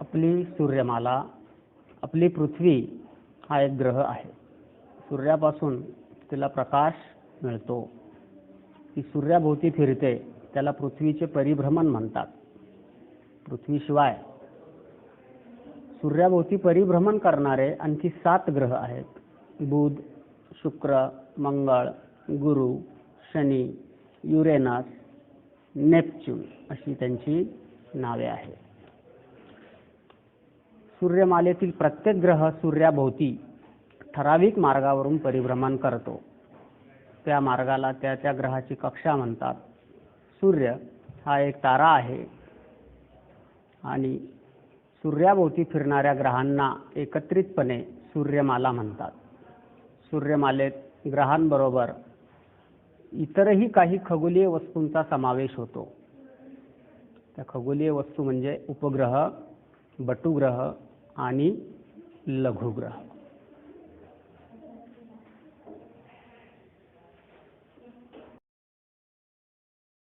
आपली सूर्यमाला आपली पृथ्वी हा एक ग्रह आहे. सूर्यापासून तिला प्रकाश मिळतो. ती सूर्याभोवती फिरते त्याला पृथ्वीचे परिभ्रमण म्हणतात. पृथ्वीशिवाय सूर्याभोवती परिभ्रमण करणारे आणखी सात ग्रह आहेत. बुध शुक्र मंगळ गुरु शनी युरेनस नेपच्यून अशी त्यांची नावे आहेत. सूर्यमालेतील प्रत्येक ग्रह सूर्याभोवती ठराविक मार्गावरून परिभ्रमण करतो. त्या मार्गाला त्या त्या ग्रहाची कक्षा म्हणतात. सूर्य हा एक तारा आहे आणि सूर्याभोवती फिरणाऱ्या ग्रहांना एकत्रितपणे सूर्यमाला म्हणतात. सूर्यमालेत ग्रहांबरोबर इतरही काही खगोलीय वस्तूंचा समावेश होतो. त्या खगोलीय वस्तू म्हणजे उपग्रह बटुग्रह आणि लघुग्रह.